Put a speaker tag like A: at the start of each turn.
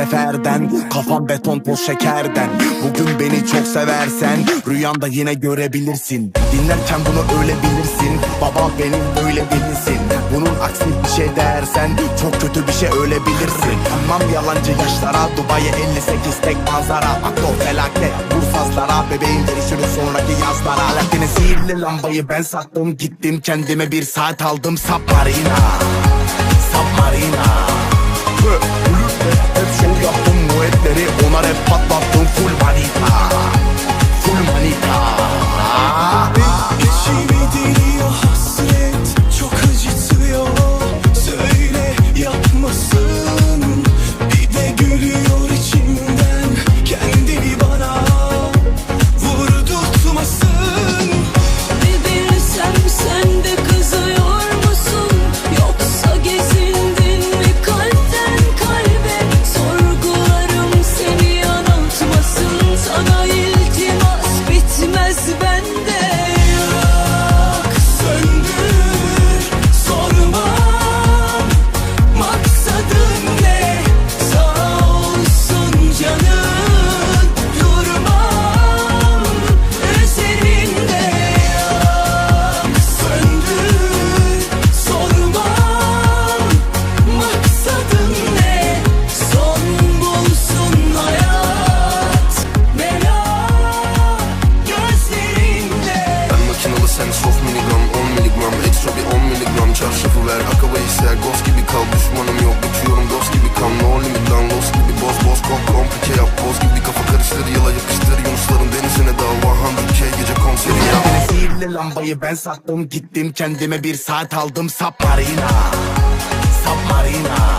A: seferden. Kafam beton toz şekerden. Bugün beni çok seversen Rüyanda yine görebilirsin. Dinlerken bunu öyle bilirsin Baba benim böyle bilirsin Bunun aksi bir şey dersen Çok kötü bir şey öyle bilirsin Tamam yalancı yaşlara Dubai'ye 58 tek manzara. Aktor felaket Bursazlara Bebeğin gelişini sonraki yazlara. Alaaddin'e sihirli lambayı ben sattım Gittim kendime bir saat aldım. Submarina Submarina
B: your bende
C: Ghost gibi kal düşmanım yok Uçuyorum. Dost gibi kan No limit lan lost gibi boz boz Kop komplike yap. Boz gibi kafa karıştır Yıla yapıştır Yunusların denizine dal 100k gece konseri yap
A: sihirli lambayı ben sattım Gittim kendime bir saat aldım. Submarina Submarina